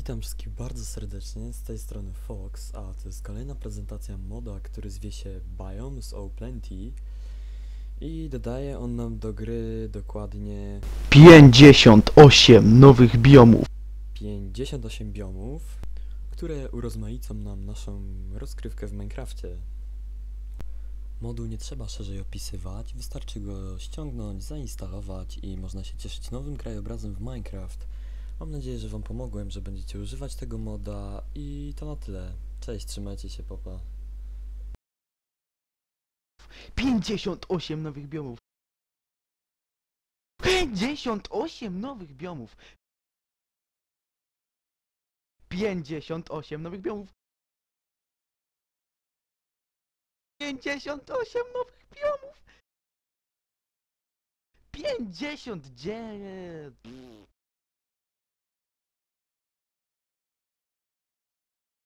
Witam wszystkich bardzo serdecznie, z tej strony Fox, a to jest kolejna prezentacja moda, który zwie się Biomes O Plenty i dodaje on nam do gry dokładnie 58 nowych biomów. 58 biomów, które urozmaicą nam naszą rozgrywkę w Minecrafcie. Modu nie trzeba szerzej opisywać, wystarczy go ściągnąć, zainstalować i można się cieszyć nowym krajobrazem w Minecraft. Mam nadzieję, że Wam pomogłem, że będziecie używać tego moda i to na tyle. Cześć, trzymajcie się, popa. 58 nowych biomów. 58 nowych biomów. 58 nowych biomów. 58 nowych biomów. 59